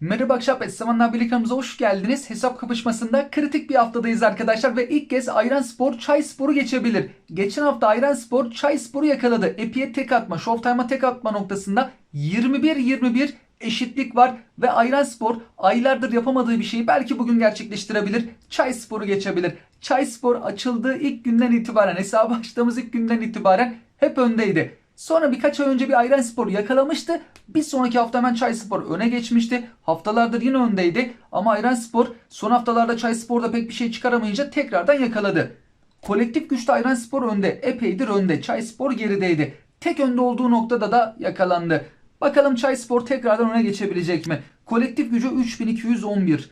Merhaba Akşap Essemanlar Birlikanımıza hoş geldiniz. Hesap kapışmasında kritik bir haftadayız arkadaşlar ve ilk kez Ayran Spor Çay Spor'u geçebilir. Geçen hafta Ayran Spor Çay Spor'u yakaladı. Epi'ye tek atma, Showtime'a tek atma noktasında 21-21 eşitlik var ve Ayran Spor aylardır yapamadığı bir şeyi belki bugün gerçekleştirebilir. Çay Spor'u geçebilir. Çay Spor açıldığı ilk günden itibaren, hesabı açtığımız ilk günden itibaren hep öndeydi. Sonra birkaç ay önce bir Ayran Spor yakalamıştı. Bir sonraki hafta hemen Çay Spor öne geçmişti. Haftalardır yine öndeydi. Ama Ayran Spor son haftalarda Çay Spor'da pek bir şey çıkaramayınca tekrardan yakaladı. Kolektif güçte Ayran Spor önde. Epeydir önde. Çay Spor gerideydi. Tek önde olduğu noktada da yakalandı. Bakalım Çay Spor tekrardan öne geçebilecek mi? Kolektif gücü 3211.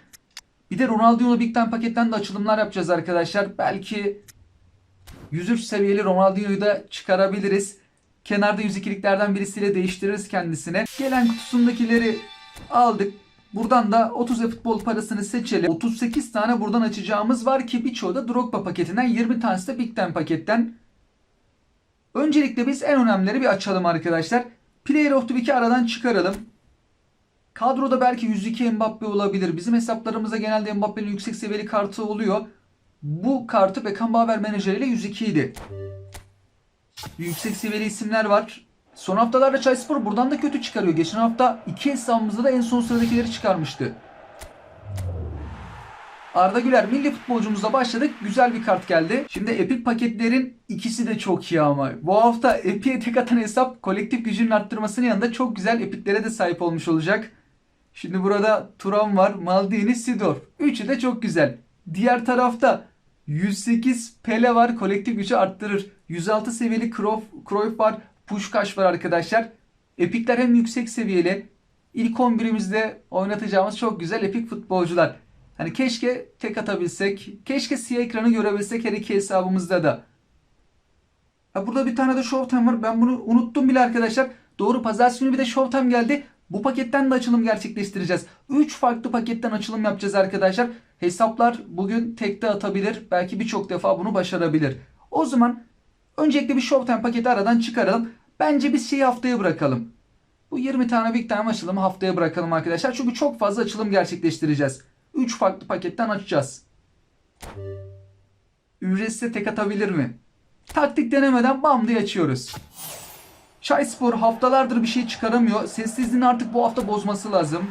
Bir de Ronaldinho Big Time paketten de açılımlar yapacağız arkadaşlar. Belki 103 seviyeli Ronaldinho'yu da çıkarabiliriz. Kenarda 102'liklerden birisiyle değiştiririz kendisine. Gelen kutusundakileri aldık. Buradan da 30 futbol parasını seçelim. 38 tane buradan açacağımız var ki birçoğu da Drogba paketinden 20 tanesi de Big Ten paketten. Öncelikle biz en önemlileri bir açalım arkadaşlar. Player of the Week'i aradan çıkaralım. Kadroda belki 102 Mbappe olabilir. Bizim hesaplarımızda genelde Mbappe'nin yüksek seviyeli kartı oluyor. Bu kartı Beckenbauer menajeriyle 102 idi. Yüksek seviyeli isimler var. Son haftalarda Çayspor buradan da kötü çıkarıyor. Geçen hafta iki hesabımızda da en son sıradakileri çıkarmıştı. Arda Güler milli futbolcumuzla başladık. Güzel bir kart geldi. Şimdi Epic paketlerin ikisi de çok iyi ama. Bu hafta Epic'e tek atan hesap kolektif gücünün arttırmasının yanında çok güzel epiklere de sahip olmuş olacak. Şimdi burada Turan var, Maldini, Sidor. Üçü de çok güzel. Diğer tarafta 108 Pele var. Kolektif gücü arttırır. 106 seviyeli Cruyff, var. Pushkaş var arkadaşlar. Epikler hem yüksek seviyeli. İlk 11'imizde oynatacağımız çok güzel epik futbolcular. Hani keşke tek atabilsek. Keşke siyah ekranı görebilsek her iki hesabımızda da. Ha burada bir tane de Showtime var. Ben bunu unuttum bile arkadaşlar. Doğru pazartesi günü bir de Showtime geldi. Bu paketten de açılım gerçekleştireceğiz. 3 farklı paketten açılım yapacağız arkadaşlar. Hesaplar bugün tekte atabilir. Belki birçok defa bunu başarabilir. O zaman öncelikle bir Showtime paketi aradan çıkaralım. Bence biz şeyi haftaya bırakalım. Bu 20 tane Big Time açılımı haftaya bırakalım arkadaşlar. Çünkü çok fazla açılım gerçekleştireceğiz. 3 farklı paketten açacağız. Ücretsiz tek atabilir mi? Taktik denemeden bam diye açıyoruz. Çayspor haftalardır bir şey çıkaramıyor. Sessizliğini artık bu hafta bozması lazım.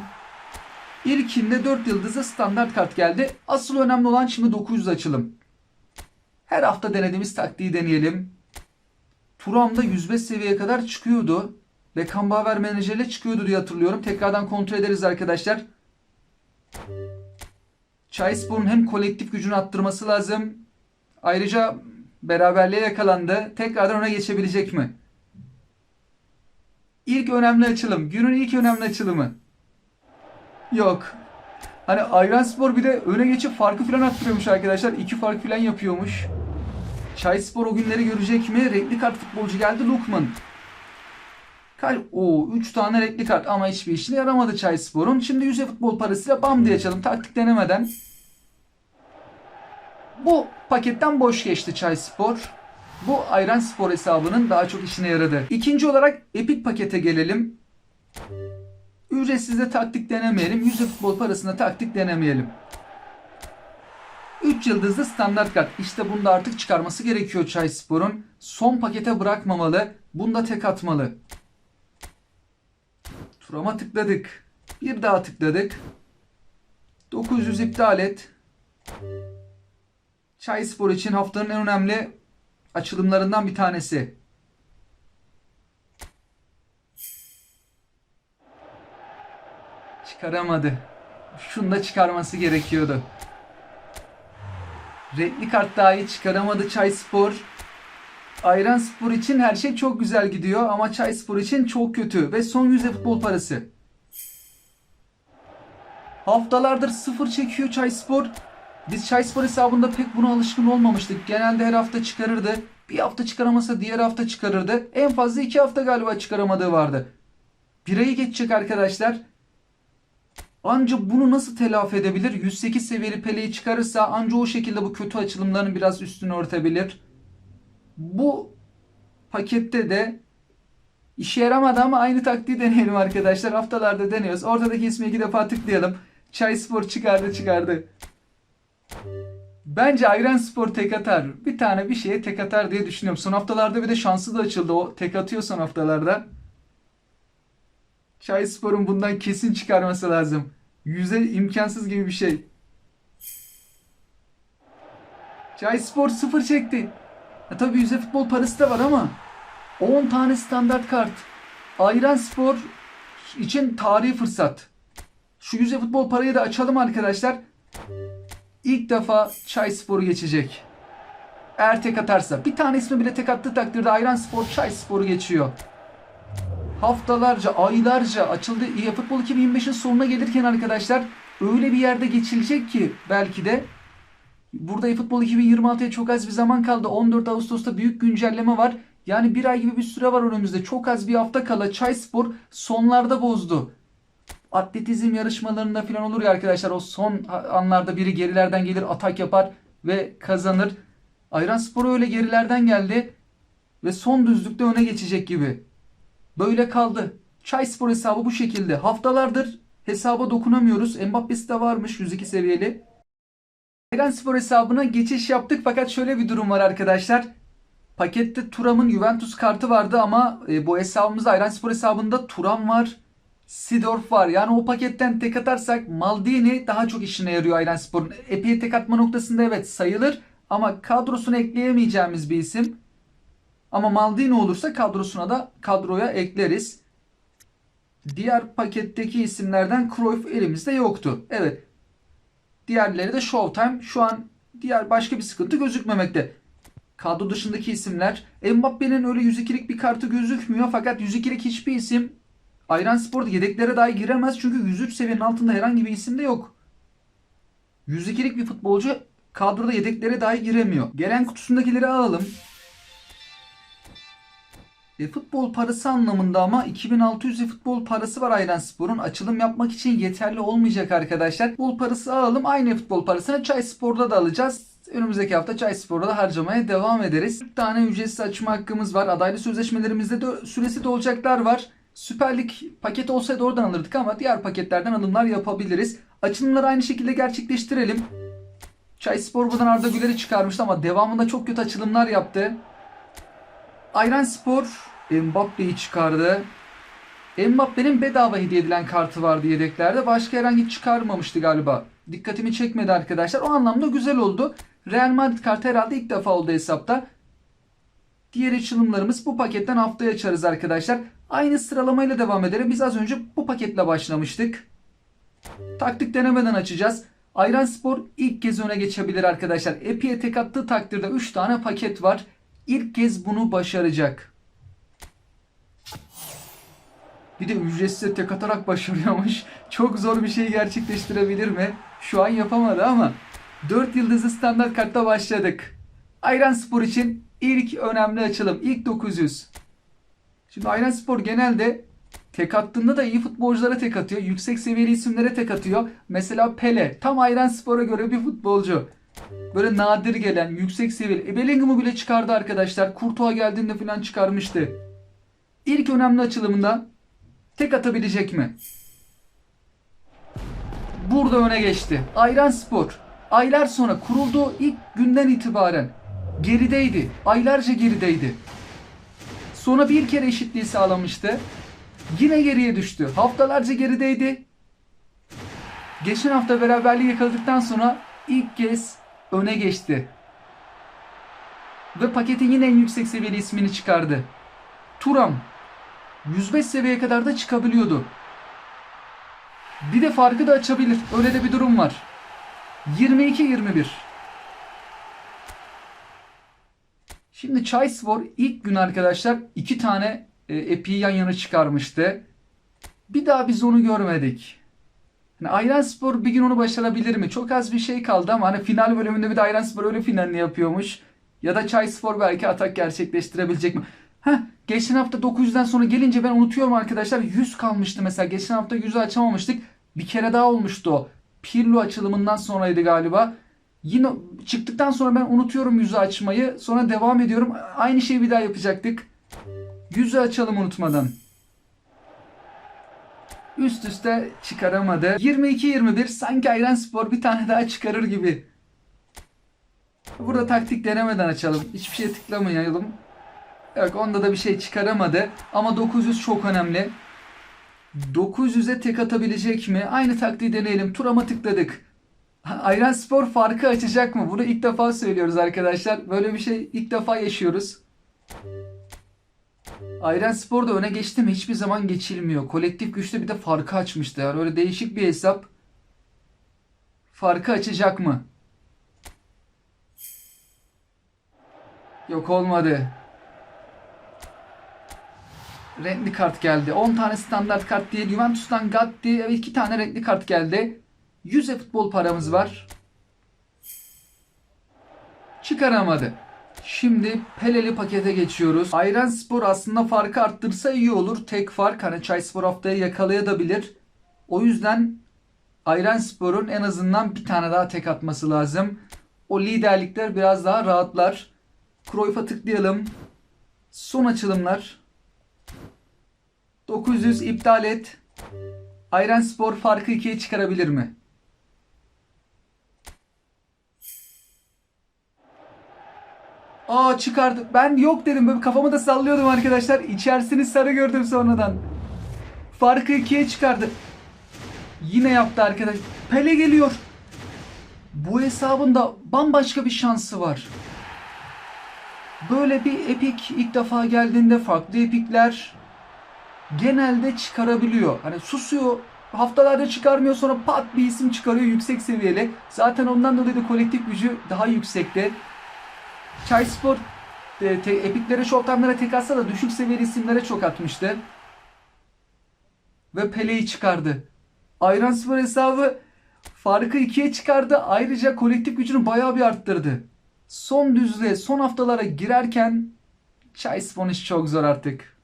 İlkinde 4 yıldızlı standart kart geldi. Asıl önemli olan şimdi 900 açılım. Her hafta denediğimiz taktiği deneyelim. Turam'da 105 seviyeye kadar çıkıyordu. Beckenbauer menajerle çıkıyordu diye hatırlıyorum. Tekrardan kontrol ederiz arkadaşlar. Çayspor'un hem kolektif gücünü arttırması lazım. Ayrıca beraberliğe yakalandı. Tekrardan öne geçebilecek mi? İlk önemli açılım. Günün ilk önemli açılımı. Yok. Hani Ayranspor bir de öne geçip farkı falan arttırıyormuş arkadaşlar. İki fark falan yapıyormuş. Çayspor o günleri görecek mi? Renkli kart futbolcu geldi Lukman. Kaç? Oo 3 tane renkli kart ama hiçbir işine yaramadı Çayspor'un. Şimdi yüze futbol parasıyla bam diye açalım taktik denemeden. Bu paketten boş geçti Çayspor. Bu Ayran Spor hesabının daha çok işine yaradı. İkinci olarak Epic pakete gelelim. Ücretsiz de taktik denemeyelim. Yüzde futbol parasına taktik denemeyelim. 3 yıldızlı standart kart. İşte bunda artık çıkarması gerekiyor Çayspor'un. Son pakete bırakmamalı. Bunda tek atmalı. Turama tıkladık. Bir daha tıkladık. 900 iptal et. Çayspor için haftanın en önemli açılımlarından bir tanesi. Çıkaramadı. Şunu da çıkarması gerekiyordu. Renkli kart dahi çıkaramadı Çayspor. Ayran Spor için her şey çok güzel gidiyor ama Çay Spor için çok kötü ve son yüzde futbol parası. Haftalardır sıfır çekiyor Çay Spor. Biz Çay Spor hesabında pek buna alışkın olmamıştık. Genelde her hafta çıkarırdı. Bir hafta çıkaramasa diğer hafta çıkarırdı. En fazla iki hafta galiba çıkaramadığı vardı. Bir ayı geçecek arkadaşlar. Anca bunu nasıl telafi edebilir? 108 seviyeli Pele'yi çıkarırsa anca o şekilde bu kötü açılımların biraz üstünü örtebilir. Bu pakette de İşe yaramadı ama aynı taktiği deneyelim arkadaşlar. Haftalarda deniyoruz. Ortadaki ismi iki defa tıklayalım. Çay Spor çıkardı çıkardı. Bence Ayran Spor tek atar. Bir tane bir şeye tek atar diye düşünüyorum. Son haftalarda bir de şansı da açıldı. O tek atıyor son haftalarda. Çay Spor'un bundan kesin çıkarması lazım. Yüze imkansız gibi bir şey. Çay Spor sıfır çekti. Ya tabii yüze futbol parası da var ama 10 tane standart kart. Ayran Spor için tarihi fırsat. Şu yüze futbol parayı da açalım arkadaşlar. İlk defa Çay Spor'u geçecek. Eğer tek atarsa. Bir tane ismi bile tek attığı takdirde Ayran Spor Çay Spor'u geçiyor. Haftalarca, aylarca açıldı. İyi Futbol 2025'in sonuna gelirken arkadaşlar öyle bir yerde geçilecek ki belki de Burada eFootball 2026'ya çok az bir zaman kaldı. 14 Ağustos'ta büyük güncelleme var. Yani bir ay gibi bir süre var önümüzde. Çok az bir hafta kala Çayspor sonlarda bozdu. Atletizm yarışmalarında falan olur ya arkadaşlar. O son anlarda biri gerilerden gelir atak yapar ve kazanır. Ayran Spor öyle gerilerden geldi. Ve son düzlükte öne geçecek gibi. Böyle kaldı. Çayspor hesabı bu şekilde. Haftalardır hesaba dokunamıyoruz. Mbappe'si de varmış 102 seviyeli. Ayran Spor hesabına geçiş yaptık fakat şöyle bir durum var arkadaşlar. Pakette Turam'ın Juventus kartı vardı ama e, bu hesabımızda Ayran Spor hesabında Turam var. Sidorf var. Yani o paketten tek atarsak Maldini daha çok işine yarıyor Ayran Spor'un. Epey tek atma noktasında evet sayılır ama kadrosuna ekleyemeyeceğimiz bir isim. Ama Maldini olursa kadrosuna da kadroya ekleriz. Diğer paketteki isimlerden Cruyff elimizde yoktu. Evet Diğerleri de Showtime. Şu an diğer başka bir sıkıntı gözükmemekte. Kadro dışındaki isimler. Mbappe'nin öyle 102'lik bir kartı gözükmüyor. Fakat 102'lik hiçbir isim Ayran Spor'da yedeklere dahi giremez. Çünkü 103 seviyenin altında herhangi bir isim de yok. 102'lik bir futbolcu kadroda yedeklere dahi giremiyor. Gelen kutusundakileri alalım. E, futbol parası anlamında ama 2600 futbol parası var Ayran Spor'un. Açılım yapmak için yeterli olmayacak arkadaşlar. Futbol parası alalım. Aynı futbol parasını Çay Spor'da da alacağız. Önümüzdeki hafta Çay Spor'da da harcamaya devam ederiz. 40 tane ücretsiz açma hakkımız var. Adaylı sözleşmelerimizde de süresi de olacaklar var. Süper Lig paketi olsaydı oradan alırdık ama diğer paketlerden alımlar yapabiliriz. Açılımları aynı şekilde gerçekleştirelim. Çay Spor buradan Arda Güler'i çıkarmıştı ama devamında çok kötü açılımlar yaptı. Ayran Spor Mbappe'yi çıkardı. Mbappe'nin bedava hediye edilen kartı vardı yedeklerde. Başka herhangi çıkarmamıştı galiba. Dikkatimi çekmedi arkadaşlar. O anlamda güzel oldu. Real Madrid kartı herhalde ilk defa oldu hesapta. Diğer açılımlarımız bu paketten haftaya açarız arkadaşlar. Aynı sıralamayla devam edelim. Biz az önce bu paketle başlamıştık. Taktik denemeden açacağız. Ayran Spor ilk kez öne geçebilir arkadaşlar. Epi'ye tek attığı takdirde 3 tane paket var. İlk kez bunu başaracak. Bir de ücretsiz tek atarak başarıyormuş. Çok zor bir şey gerçekleştirebilir mi? Şu an yapamadı ama 4 yıldızlı standart kartta başladık. Ayran Spor için ilk önemli açılım. ilk 900. Şimdi Ayran Spor genelde tek attığında da iyi futbolculara tek atıyor. Yüksek seviyeli isimlere tek atıyor. Mesela Pele. Tam Ayran Spor'a göre bir futbolcu. Böyle nadir gelen, yüksek seviyeli. E Bellingham'ı bile çıkardı arkadaşlar. Kurtuğa geldiğinde falan çıkarmıştı. İlk önemli açılımında tek atabilecek mi? Burada öne geçti. Ayran Spor. Aylar sonra kurulduğu ilk günden itibaren gerideydi. Aylarca gerideydi. Sonra bir kere eşitliği sağlamıştı. Yine geriye düştü. Haftalarca gerideydi. Geçen hafta beraberliği yakaladıktan sonra ilk kez öne geçti. Ve paketin yine en yüksek seviyeli ismini çıkardı. Turam 105 seviyeye kadar da çıkabiliyordu. Bir de farkı da açabilir. Öyle de bir durum var. 22-21. Şimdi Chayspor ilk gün arkadaşlar iki tane e, epiyi yan yana çıkarmıştı. Bir daha biz onu görmedik. Yani Ayranspor bir gün onu başarabilir mi? Çok az bir şey kaldı ama hani final bölümünde bir de Ayranspor öyle finalini yapıyormuş. Ya da Chayspor belki atak gerçekleştirebilecek mi? Heh, geçen hafta 900'den sonra gelince ben unutuyorum arkadaşlar 100 kalmıştı mesela. Geçen hafta 100'ü açamamıştık. Bir kere daha olmuştu o. Pirlo açılımından sonraydı galiba. Yine çıktıktan sonra ben unutuyorum yüzü açmayı. Sonra devam ediyorum. Aynı şeyi bir daha yapacaktık. Yüzü açalım unutmadan. Üst üste çıkaramadı. 22-21 sanki Ayran Spor bir tane daha çıkarır gibi. Burada taktik denemeden açalım. Hiçbir şey tıklamayalım. Yok onda da bir şey çıkaramadı. Ama 900 çok önemli. 900'e tek atabilecek mi? Aynı taktiği deneyelim. Turama tıkladık. Ayran Spor farkı açacak mı? Bunu ilk defa söylüyoruz arkadaşlar. Böyle bir şey ilk defa yaşıyoruz. Ayran Spor da öne geçti mi hiçbir zaman geçilmiyor. Kolektif güçte bir de farkı açmıştı. Yani öyle değişik bir hesap. Farkı açacak mı? Yok olmadı. Renkli kart geldi. 10 tane standart kart değil. Juventus'tan Gatti. Evet 2 tane renkli kart geldi. 100 futbol paramız var. Çıkaramadı. Şimdi Peleli pakete geçiyoruz. Ayran Spor aslında farkı arttırsa iyi olur. Tek fark hani Çay Spor haftaya yakalayabilir. O yüzden Ayran Spor'un en azından bir tane daha tek atması lazım. O liderlikler biraz daha rahatlar. Cruyff'a tıklayalım. Son açılımlar. 900 iptal et. Ayran Spor farkı 2'ye çıkarabilir mi? Aa çıkardı. Ben yok dedim. Böyle kafamı da sallıyordum arkadaşlar. İçerisini sarı gördüm sonradan. Farkı ikiye çıkardı. Yine yaptı arkadaş. Pele geliyor. Bu hesabın da bambaşka bir şansı var. Böyle bir epik ilk defa geldiğinde farklı epikler genelde çıkarabiliyor. Hani susuyor. Haftalarda çıkarmıyor sonra pat bir isim çıkarıyor yüksek seviyeli. Zaten ondan dolayı da kolektif gücü daha yüksekte. Çay Spor e, te, epiklere, showtime'lara tek atsa da düşük seviyeli isimlere çok atmıştı. Ve Pele'yi çıkardı. Ayran Spor hesabı farkı ikiye çıkardı. Ayrıca kolektif gücünü bayağı bir arttırdı. Son düzle, son haftalara girerken Çay Spor'un işi çok zor artık.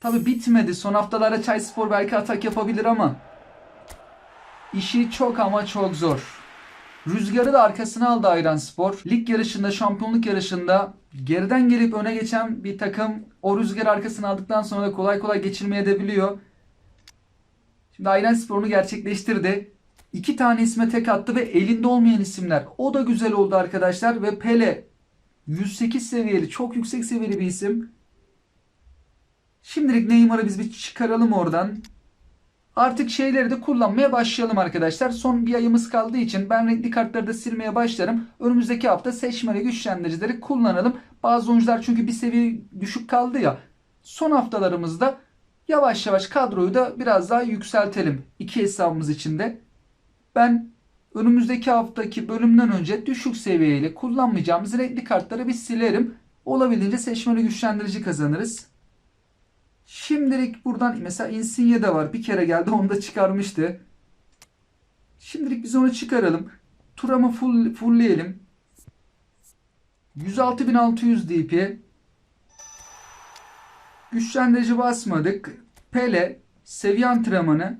Tabi bitmedi. Son haftalarda Çay Spor belki atak yapabilir ama işi çok ama çok zor. Rüzgarı da arkasına aldı Ayran Spor. Lig yarışında, şampiyonluk yarışında geriden gelip öne geçen bir takım o rüzgar arkasına aldıktan sonra da kolay kolay geçirmeye de biliyor. Şimdi Ayran Spor'unu gerçekleştirdi. İki tane isme tek attı ve elinde olmayan isimler. O da güzel oldu arkadaşlar ve Pele 108 seviyeli, çok yüksek seviyeli bir isim. Şimdilik Neymar'ı biz bir çıkaralım oradan. Artık şeyleri de kullanmaya başlayalım arkadaşlar. Son bir ayımız kaldığı için ben renkli kartları da silmeye başlarım. Önümüzdeki hafta seçmeli güçlendiricileri kullanalım. Bazı oyuncular çünkü bir seviye düşük kaldı ya. Son haftalarımızda yavaş yavaş kadroyu da biraz daha yükseltelim. İki hesabımız içinde. Ben önümüzdeki haftaki bölümden önce düşük seviyeyle kullanmayacağımız renkli kartları bir silerim. Olabildiğince seçmeli güçlendirici kazanırız. Şimdilik buradan mesela Insigne de var. Bir kere geldi onu da çıkarmıştı. Şimdilik biz onu çıkaralım. Turamı full, fullleyelim. 106.600 DP. Güçlendirici basmadık. Pele seviye antrenmanı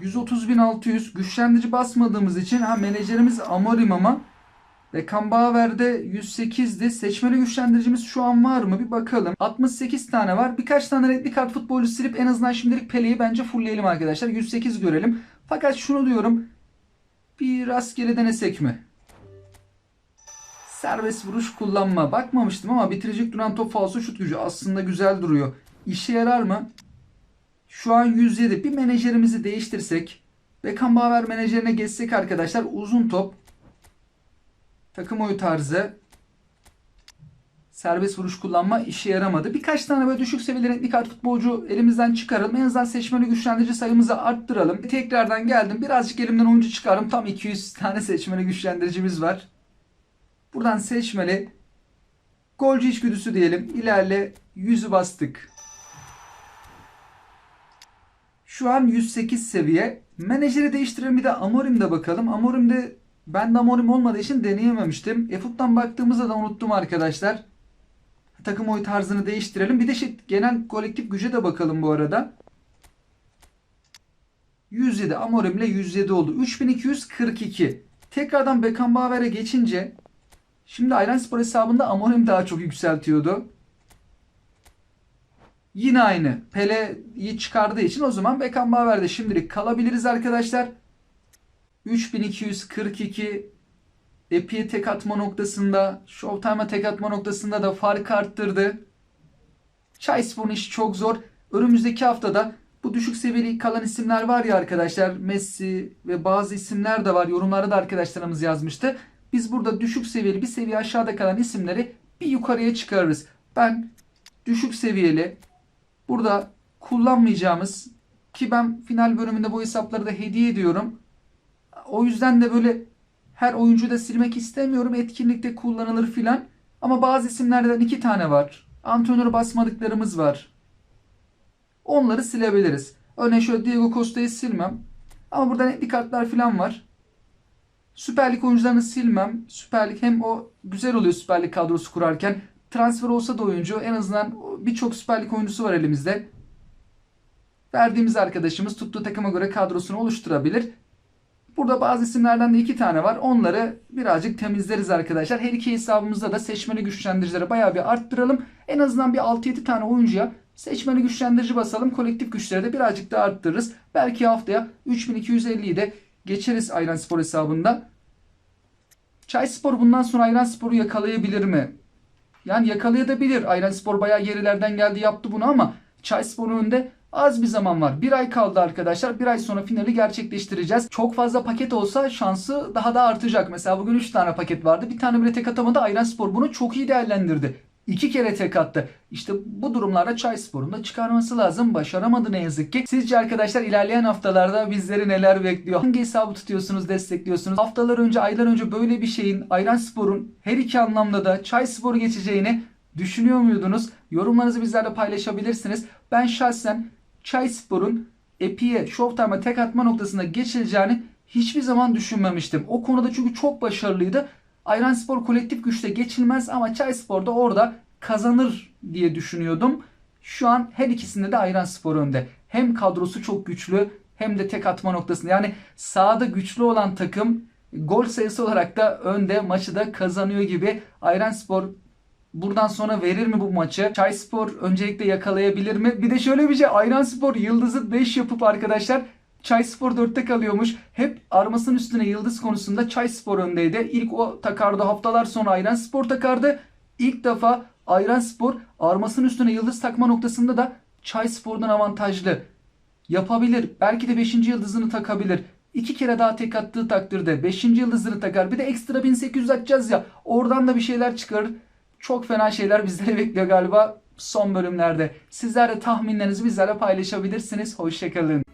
130.600 güçlendirici basmadığımız için ha menajerimiz Amorim ama Beckenbauer'de 108'di. Seçmeli güçlendiricimiz şu an var mı? Bir bakalım. 68 tane var. Birkaç tane renkli kart futbolcu silip en azından şimdilik Pele'yi bence fullleyelim arkadaşlar. 108 görelim. Fakat şunu diyorum. Bir rastgele denesek mi? Serbest vuruş kullanma. Bakmamıştım ama bitirecek duran top falso şut gücü aslında güzel duruyor. İşe yarar mı? Şu an 107. Bir menajerimizi değiştirsek. Beckenbauer menajerine geçsek arkadaşlar uzun top Takım oyu tarzı. Serbest vuruş kullanma işe yaramadı. Birkaç tane böyle düşük seviyeli renkli kart futbolcu elimizden çıkaralım. En azından seçmeli güçlendirici sayımızı arttıralım. Tekrardan geldim. Birazcık elimden oyuncu çıkarım. Tam 200 tane seçmeli güçlendiricimiz var. Buradan seçmeli. Golcü içgüdüsü diyelim. İlerle. Yüzü bastık. Şu an 108 seviye. Menajeri değiştirelim bir de Amorim'de bakalım. Amorim'de ben de Amorim olmadığı için deneyememiştim. E-Foot'tan baktığımızda da unuttum arkadaşlar. Takım oy tarzını değiştirelim. Bir de şey, genel kolektif güce de bakalım bu arada. 107 Amorim ile 107 oldu. 3242. Tekrardan Beckenbauer'e geçince Şimdi Ayranspor hesabında Amorim daha çok yükseltiyordu. Yine aynı. Pele'yi çıkardığı için o zaman Beckenbauer'de şimdilik kalabiliriz arkadaşlar. 3242 Epi'ye tek atma noktasında, Showtime'a tek atma noktasında da fark arttırdı. Chaisborn işi çok zor. Önümüzdeki haftada bu düşük seviyeli kalan isimler var ya arkadaşlar. Messi ve bazı isimler de var. Yorumlarda da arkadaşlarımız yazmıştı. Biz burada düşük seviyeli bir seviye aşağıda kalan isimleri bir yukarıya çıkarırız. Ben düşük seviyeli burada kullanmayacağımız ki ben final bölümünde bu hesapları da hediye ediyorum. O yüzden de böyle her oyuncuyu da silmek istemiyorum. Etkinlikte kullanılır filan. Ama bazı isimlerden iki tane var. Antrenörü basmadıklarımız var. Onları silebiliriz. Örneğin şöyle Diego Costa'yı silmem. Ama burada netli kartlar filan var. Süper Lig oyuncularını silmem. Süper Lig hem o güzel oluyor Süper Lig kadrosu kurarken. Transfer olsa da oyuncu en azından birçok Süper Lig oyuncusu var elimizde. Verdiğimiz arkadaşımız tuttuğu takıma göre kadrosunu oluşturabilir. Burada bazı isimlerden de iki tane var. Onları birazcık temizleriz arkadaşlar. Her iki hesabımızda da seçmeli güçlendiricileri bayağı bir arttıralım. En azından bir 6-7 tane oyuncuya seçmeli güçlendirici basalım. Kolektif güçleri de birazcık daha arttırırız. Belki haftaya 3250'yi de geçeriz Ayran Spor hesabında. Çayspor bundan sonra Ayran Spor'u yakalayabilir mi? Yani yakalayabilir. Ayran Spor bayağı gerilerden geldi yaptı bunu ama Çayspor'un önünde az bir zaman var. Bir ay kaldı arkadaşlar. Bir ay sonra finali gerçekleştireceğiz. Çok fazla paket olsa şansı daha da artacak. Mesela bugün 3 tane paket vardı. Bir tane bile tek atamadı. Ayran Spor bunu çok iyi değerlendirdi. İki kere tek attı. İşte bu durumlarda Çayspor'un da çıkarması lazım. Başaramadı ne yazık ki. Sizce arkadaşlar ilerleyen haftalarda bizleri neler bekliyor? Hangi hesabı tutuyorsunuz, destekliyorsunuz? Haftalar önce, aylar önce böyle bir şeyin Ayranspor'un her iki anlamda da Çayspor'u geçeceğini düşünüyor muydunuz? Yorumlarınızı bizlerle paylaşabilirsiniz. Ben şahsen Çayspor'un Epi'ye, Showtime'a tek atma noktasında geçileceğini hiçbir zaman düşünmemiştim. O konuda çünkü çok başarılıydı. Ayranspor kolektif güçte geçilmez ama Çayspor da orada kazanır diye düşünüyordum. Şu an her ikisinde de Ayranspor önde. Hem kadrosu çok güçlü hem de tek atma noktasında. Yani sahada güçlü olan takım gol sayısı olarak da önde maçı da kazanıyor gibi. Ayranspor buradan sonra verir mi bu maçı? Çayspor öncelikle yakalayabilir mi? Bir de şöyle bir şey Ayranspor yıldızı 5 yapıp arkadaşlar Çayspor 4'te kalıyormuş. Hep armasının üstüne yıldız konusunda Çayspor öndeydi. İlk o takardı haftalar sonra Ayranspor takardı. İlk defa Ayranspor armasının üstüne yıldız takma noktasında da Çayspor'dan avantajlı. Yapabilir. Belki de 5. yıldızını takabilir. İki kere daha tek attığı takdirde 5. yıldızını takar. Bir de ekstra 1800 atacağız ya. Oradan da bir şeyler çıkarır. Çok fena şeyler bizleri bekliyor galiba son bölümlerde. Sizler de tahminlerinizi bizlerle paylaşabilirsiniz. Hoşçakalın.